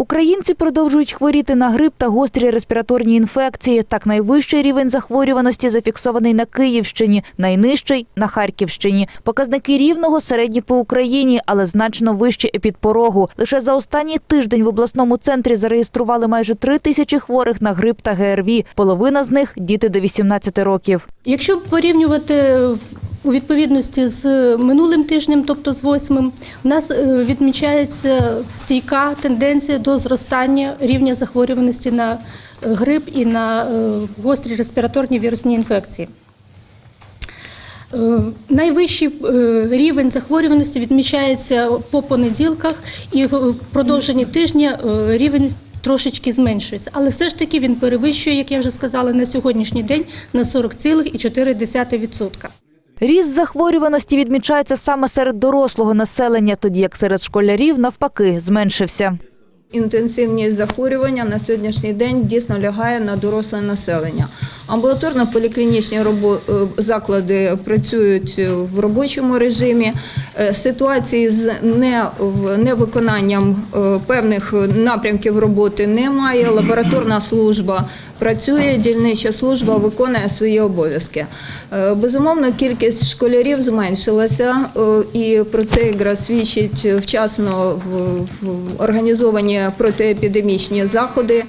Українці продовжують хворіти на грип та гострі респіраторні інфекції. Так найвищий рівень захворюваності зафіксований на Київщині, найнижчий на Харківщині. Показники рівного середні по Україні, але значно вищі епідпорогу. Лише за останній тиждень в обласному центрі зареєстрували майже три тисячі хворих на грип та ГРВІ. Половина з них діти до 18 років. Якщо порівнювати у відповідності з минулим тижнем, тобто з восьмим, у нас е, відмічається стійка тенденція до зростання рівня захворюваності на е, грип і на е, гострі респіраторні вірусні інфекції. Найвищий рівень захворюваності відмічається по понеділках, і в продовженні тижня рівень трошечки зменшується. Але все ж таки він перевищує, як я вже сказала, на сьогоднішній день на 40,4%. Ріст захворюваності відмічається саме серед дорослого населення, тоді як серед школярів навпаки зменшився. Інтенсивність захворювання на сьогоднішній день дійсно лягає на доросле населення. Амбулаторно-поліклінічні е, заклади працюють в робочому режимі. Е, Ситуації з невиконанням е, певних напрямків роботи немає. Лабораторна служба працює, дільнича служба виконує свої обов'язки. Е, Безумовно, кількість школярів зменшилася, е, і про це якраз свідчить вчасно організовані протиепідемічні заходи.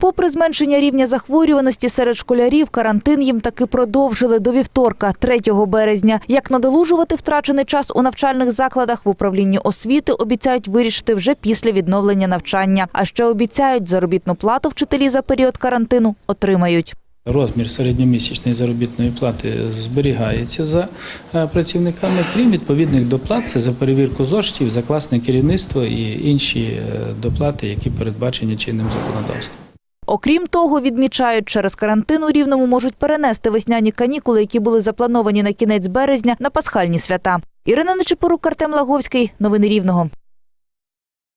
Попри зменшення рівня захворюваності серед школярів, карантин їм таки продовжили до вівторка, 3 березня. Як надолужувати втрачений час у навчальних закладах в управлінні освіти обіцяють вирішити вже після відновлення навчання. А ще обіцяють заробітну плату вчителі за період карантину отримають. Розмір середньомісячної заробітної плати зберігається за е, працівниками, крім відповідних доплат, це за перевірку зоштів, за класне керівництво і інші е, доплати, які передбачені чинним законодавством. Окрім того, відмічають, через карантин у Рівному можуть перенести весняні канікули, які були заплановані на кінець березня на пасхальні свята. Ірина Нечипорук, Артем Лаговський. Новини Рівного.